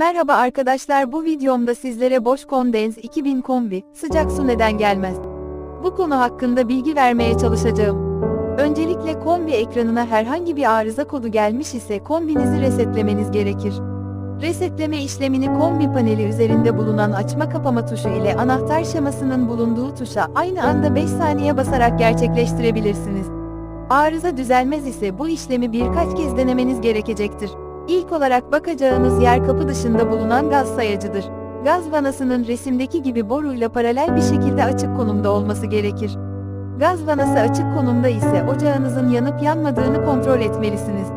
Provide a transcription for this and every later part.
Merhaba arkadaşlar bu videomda sizlere Bosch Condens 2000 kombi, sıcak su neden gelmez? Bu konu hakkında bilgi vermeye çalışacağım. Öncelikle kombi ekranına herhangi bir arıza kodu gelmiş ise kombinizi resetlemeniz gerekir. Resetleme işlemini kombi paneli üzerinde bulunan açma kapama tuşu ile anahtar şemasının bulunduğu tuşa aynı anda 5 saniye basarak gerçekleştirebilirsiniz. Arıza düzelmez ise bu işlemi birkaç kez denemeniz gerekecektir. İlk olarak bakacağınız yer kapı dışında bulunan gaz sayacıdır. Gaz vanasının resimdeki gibi boruyla paralel bir şekilde açık konumda olması gerekir. Gaz vanası açık konumda ise ocağınızın yanıp yanmadığını kontrol etmelisiniz.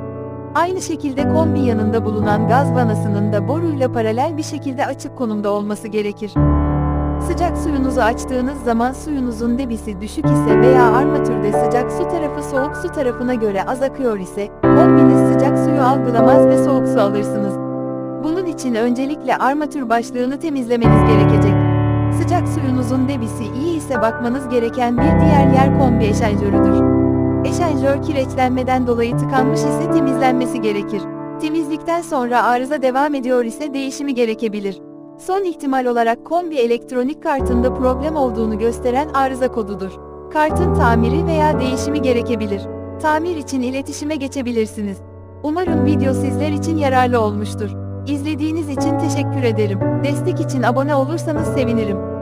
Aynı şekilde kombi yanında bulunan gaz vanasının da boruyla paralel bir şekilde açık konumda olması gerekir. Sıcak suyunuzu açtığınız zaman suyunuzun debisi düşük ise veya armatürde sıcak su tarafı soğuk su tarafına göre az akıyor ise, sıcak suyu algılamaz ve soğuk su alırsınız. Bunun için öncelikle armatür başlığını temizlemeniz gerekecek. Sıcak suyunuzun debisi iyi ise bakmanız gereken bir diğer yer kombi eşanjörüdür. Eşanjör kireçlenmeden dolayı tıkanmış ise temizlenmesi gerekir. Temizlikten sonra arıza devam ediyor ise değişimi gerekebilir. Son ihtimal olarak kombi elektronik kartında problem olduğunu gösteren arıza kodudur. Kartın tamiri veya değişimi gerekebilir. Tamir için iletişime geçebilirsiniz. Umarım video sizler için yararlı olmuştur. İzlediğiniz için teşekkür ederim. Destek için abone olursanız sevinirim.